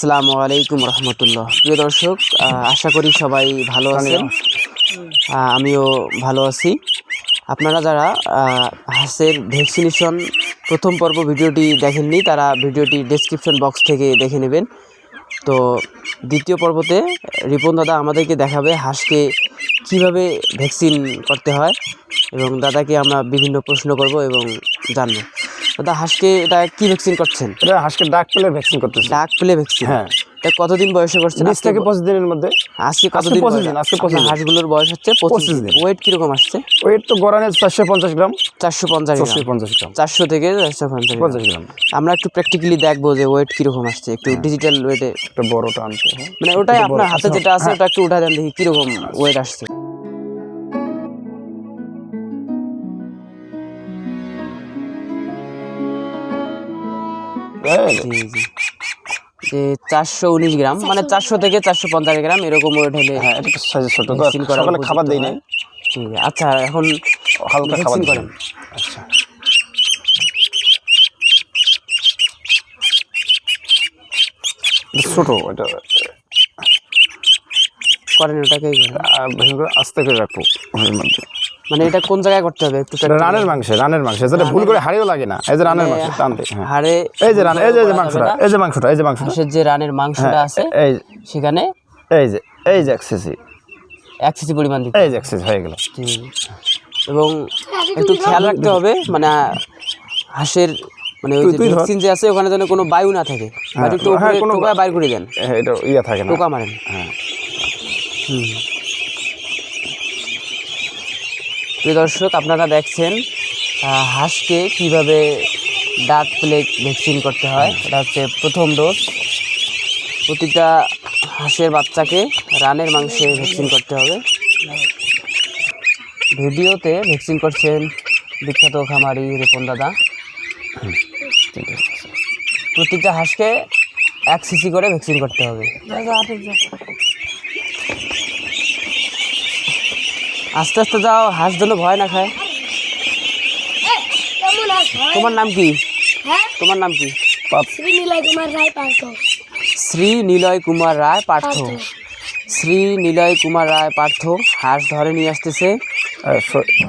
আসসালামু আলাইকুম রহমতুল্লাহ। প্রিয় দর্শক আশা করি সবাই ভালো আছেন। আমিও ভালো আছি। আপনারা যারা হাঁসের ভ্যাকসিনেশন প্রথম পর্ব ভিডিওটি দেখেননি তারা ভিডিওটি ডেসক্রিপশন বক্স থেকে দেখে নেবেন। তো দ্বিতীয় পর্বতে রিপন দাদা আমাদেরকে দেখাবে হাঁসকে কীভাবে ভ্যাকসিন করতে হয় এবং দাদাকে আমরা বিভিন্ন প্রশ্ন করব এবং জানব। দাদা হাঁসকে এটা কি ভ্যাকসিন করছেন? এটা হাঁসকে ডাক পেলে ভ্যাকসিন করতেছে। ডাক প্লে ভ্যাকসিন হ্যাঁ। এটা কতদিন বয়সে করছেন বিশ থেকে পঁচিশ দিনের মধ্যে। আজকে কতদিন 25 বয়স? দিন, আজকে আপনার 25 দিন। হাঁসগুলোর বয়স হচ্ছে পঁচিশ দিন। দিন। ওয়েট কীরকম আসছে? ওয়েট তো গড়ানে চারশো পঞ্চাশ গ্রাম। চারশো পঞ্চাশ চারশো পঞ্চাশ গ্রাম। চারশো থেকে চারশো পঞ্চাশ পঞ্চাশ গ্রাম। আমরা একটু প্র্যাকটিক্যালি দেখব যে ওয়েট কীরকম আসছে একটু ডিজিটাল ওয়েটে একটা বড়টা আনতে। মানে ওটাই আপনার হাতে যেটা আছে ওটা একটু উঠা দেন দেখি কীরকম ওয়েট আসছে। জি জি। যে চারশো উনিশ গ্রাম মানে চারশো থেকে চারশো পঞ্চাশ গ্রাম এরকম ওয়েট হলে হ্যাঁ এটা ছোট তো। সকালে খাবার দেই হয়। নাই। আচ্ছা এখন হালকা খাবার করেন। আচ্ছা। ছোট এটা করেন করে আস্তে করে রাখব। মধ্যে। মানে এটা কোন জায়গায় করতে হবে? একটু রানের মাংস রানের মাংস। যেটা ভুল করে হারিয়েও লাগে না। এই যে রানের মাংস টানতে। হ্যাঁ। হাড়ে এই যে রান এই যে মাংসটা এই যে মাংসটা এই যে মাংসটা। যে রানের মাংসটা হ্যাঁ আছে এই সেখানে এই যে এই যে এক্সেসি এক কেজি পরিমাণ দিতে এই যে এক্সেস হয়ে গেল। এবং একটু খেয়াল রাখতে হবে মানে হাঁসের মানে ওই যে ভ্যাকসিন যে আছে ওখানে যেন কোনো বায়ু না থাকে। একটু হ্যাঁ, উপরে টোকা বাইর করে দেন। এটা ইয়ে থাকে না। টোকা মারেন। হ্যাঁ। হুম। প্রিয় দর্শক, আপনারা দেখছেন হাঁসকে কীভাবে ডাক প্লেগ ভ্যাকসিন করতে হয়, এটা হচ্ছে প্রথম ডোজ। প্রতিটা হাঁসের বাচ্চাকে রানের মাংসে ভ্যাকসিন করতে হবে। ভিডিওতে ভ্যাকসিন করছেন বিখ্যাত খামারি রিপন দাদা। প্রতিটা হাঁসকে এক সিসি করে ভ্যাকসিন করতে হবে। আস্তে আস্তে যাও হাঁস যেন ভয় না খায়। তোমার নাম কি? হ্যাঁ? তোমার নাম কি? শ্রীনীলয় কুমার রায় পার্থ। শ্রী নিলয় কুমার রায় পার্থ। শ্রী নিলয় কুমার রায় পার্থ হাঁস ধরে নিয়ে আসতেছে।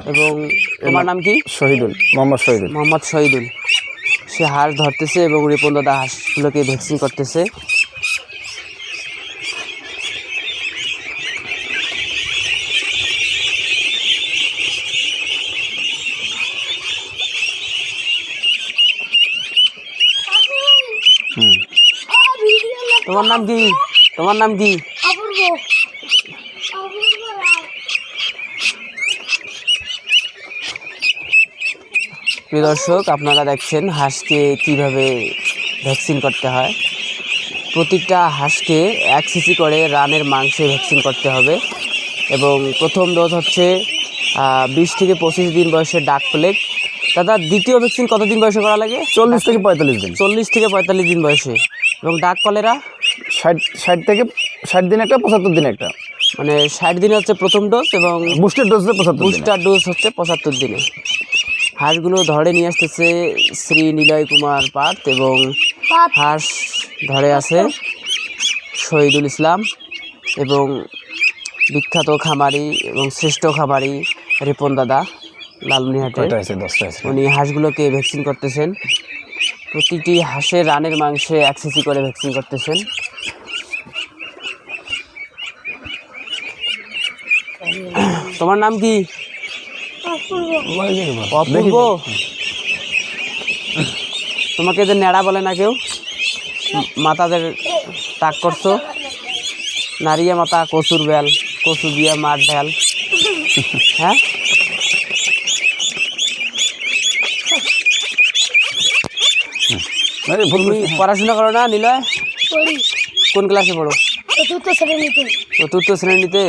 এবং তোমার নাম কি? শহীদুল মোহাম্মদ শহীদুল। মোহাম্মদ শহীদুল। সে হাঁস ধরতেছে এবং রিপন দাদা হাঁসগুলোকে ভ্যাকসিন করতেছে হুম তোমার নাম কি? তোমার নাম কি? অপূর্ব। অপূর্ব রায় প্রিয় দর্শক আপনারা দেখছেন হাঁসকে কীভাবে ভ্যাকসিন করতে হয়। প্রতিটা হাঁসকে এক সিসি করে রানের মাংসে ভ্যাকসিন করতে হবে এবং প্রথম ডোজ হচ্ছে বিশ থেকে পঁচিশ দিন বয়সে ডাক প্লেগ দাদা দ্বিতীয় ভ্যাকসিন কতদিন বয়সে করা লাগে? চল্লিশ থেকে পঁয়তাল্লিশ দিন। চল্লিশ থেকে পঁয়তাল্লিশ দিন বয়সে। এবং ডাক কলেরা? ষাট ষাট থেকে ষাট দিন একটা পঁচাত্তর দিন একটা। মানে ষাট দিনে হচ্ছে প্রথম ডোজ এবং বুস্টার ডোজ পঁচাত্তর বুস্টার ডোজ হচ্ছে পঁচাত্তর দিনে। হাঁসগুলো ধরে নিয়ে আসতেছে শ্রী নিলয় কুমার পার্থ এবং হাঁস ধরে আছে শহীদুল ইসলাম এবং বিখ্যাত খামারি এবং শ্রেষ্ঠ খামারি রিপন দাদা আছে উনি হাঁসগুলোকে ভ্যাকসিন করতেছেন। প্রতিটি হাঁসের রানের মাংসে এক সিসি করে ভ্যাকসিন করতেছেন। তোমার নাম কি? তোমাকে যে ন্যাড়া বলে না কেউ? মাতাদের তাক করছ? নারিয়ে মাথা কচুর বেল, কচু দিয়ে মাঠ ঢাল হ্যাঁ? আরে ভুল পড়াশোনা করো না নিলয় কোন ক্লাসে পড়ো? চতুর্থ শ্রেণীতে। চতুর্থ শ্রেণীতে?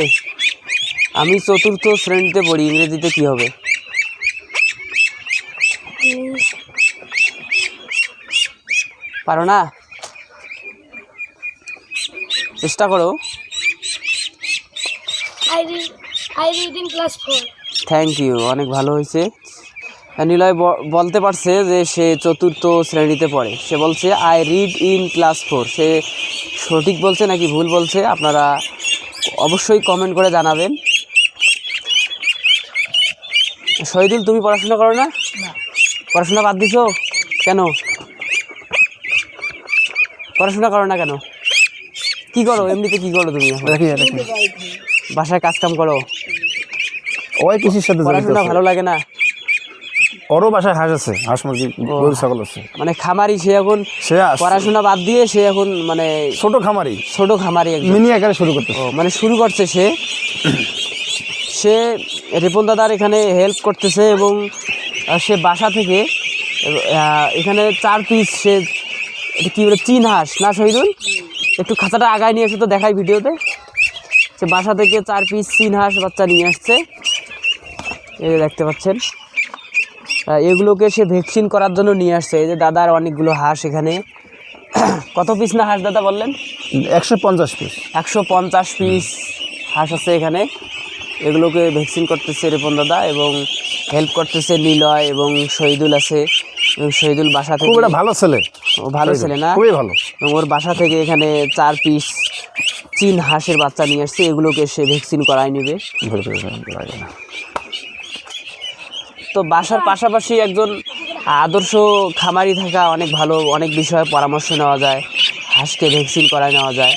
আমি চতুর্থ শ্রেণীতে পড়ি ইংরেজিতে কি হবে? পারো না? চেষ্টা করো। I read I read in thank you অনেক ভালো হয়েছে। নিলয় বলতে পারছে যে সে চতুর্থ শ্রেণীতে পড়ে। সে বলছে I read in class four সে সঠিক বলছে নাকি ভুল বলছে আপনারা অবশ্যই কমেন্ট করে জানাবেন। শহীদুল তুমি পড়াশোনা করো না? পড়াশোনা বাদ দিছো? কেন? পড়াশোনা করো না কেন? কি করো? এমনিতে কি করো তুমি এখন? দেখি দেখি। বাসায় কাজ কাম করো। ওই কৃষির সাথে পড়াশোনা ভালো লাগে না? ওরও বাসায় হাঁস আছে হাঁস মুরগি গরু ছাগল আছে। মানে খামারি সে এখন সে পড়াশোনা বাদ দিয়ে সে এখন মানে ছোট খামারি। ছোট খামারি মিনি আকারে শুরু করতেছে। ও মানে শুরু করছে সে। সে রিপন দাদার এখানে হেল্প করতেছে এবং সে বাসা থেকে এখানে চার পিস সে কি বলে চীন হাঁস না শহীদুল? একটু খাঁচাটা আগায় নিয়ে এসে তো দেখাই ভিডিওতে। সে বাসা থেকে চার পিস চীন হাঁস বাচ্চা নিয়ে আসছে। এই দেখতে পাচ্ছেন। এগুলোকে সে ভ্যাকসিন করার জন্য নিয়ে আসছে। এই যে দাদার অনেকগুলো হাঁস এখানে। কত পিস না হাঁস দাদা বললেন? একশো পঞ্চাশ পিস একশো পঞ্চাশ পিস হাঁস আছে এখানে। এগুলোকে ভ্যাকসিন করতেছে রেপন দাদা এবং হেল্প করতেছে নিলয় এবং শহীদুল আছে। এবং শহীদুল বাসা থেকে ভালো ছেলে। ও ভালো ছেলে না? খুবই ভালো। এবং ওর বাসা থেকে এখানে চার পিস চীন হাঁসের বাচ্চা নিয়ে আসছে। এগুলোকে সে ভ্যাকসিন করায় নেবে ধরে ধরে ধরে লাগে না। তো বাসার পাশাপাশি একজন আদর্শ খামারি থাকা অনেক ভালো অনেক বিষয়ে পরামর্শ নেওয়া যায় হাঁসকে ভ্যাকসিন করায় নেওয়া যায়।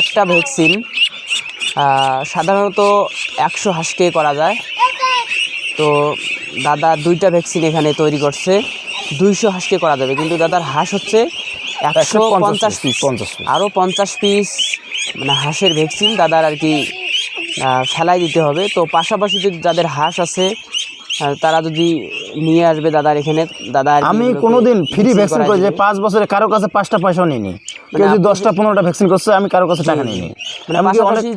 একটা ভ্যাকসিন সাধারণত একশো হাঁসকে করা যায়। তো দাদা দুইটা ভ্যাকসিন এখানে তৈরি করছে দুইশো হাঁসকে করা যাবে। কিন্তু দাদার হাঁস হচ্ছে একশো পঞ্চাশ পিস পঞ্চাশ আরও পঞ্চাশ পিস মানে হাঁসের ভ্যাকসিন দাদার আর কি ফেলাই দিতে হবে। তো পাশাপাশি যদি যাদের হাঁস আছে তারা যদি নিয়ে আসবে দাদার এখানে দাদা আমি কোনোদিন ফ্রি ভ্যাকসিন করি যে পাঁচ বছরে কারও কাছে পাঁচটা পয়সাও নিইনি। কেউ যদি দশটা পনেরোটা ভ্যাকসিন করছে আমি কারও কাছে টাকা নিইনি। মানে পাশাপাশি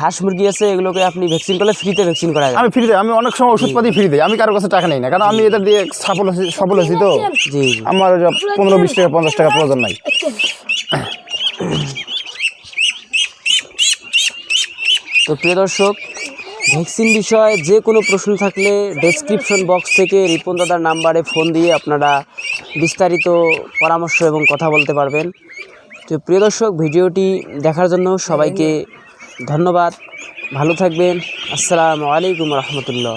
হাঁস মুরগি আছে এগুলোকে আপনি ভ্যাকসিন করলে ফ্রিতে ভ্যাকসিন করা যায় আমি ফ্রি আমি অনেক সময় ওষুধপাতি ফ্রি দিই আমি কারও কাছে টাকা নিই না কারণ আমি এদের দিয়ে সফল সফল হয়েছি তো জি। জি আমার পনেরো বিশ টাকা পঞ্চাশ টাকা প্রয়োজন নাই। তো প্রিয় দর্শক ভ্যাকসিন বিষয়ে যে কোনো প্রশ্ন থাকলে ডেসক্রিপশন বক্স থেকে রিপন দাদার নাম্বারে ফোন দিয়ে আপনারা বিস্তারিত পরামর্শ এবং কথা বলতে পারবেন। তো প্রিয় দর্শক, ভিডিওটি দেখার জন্য সবাইকে ধন্যবাদ। ভালো থাকবেন। আসসালামু আলাইকুম রহমতুল্লাহ।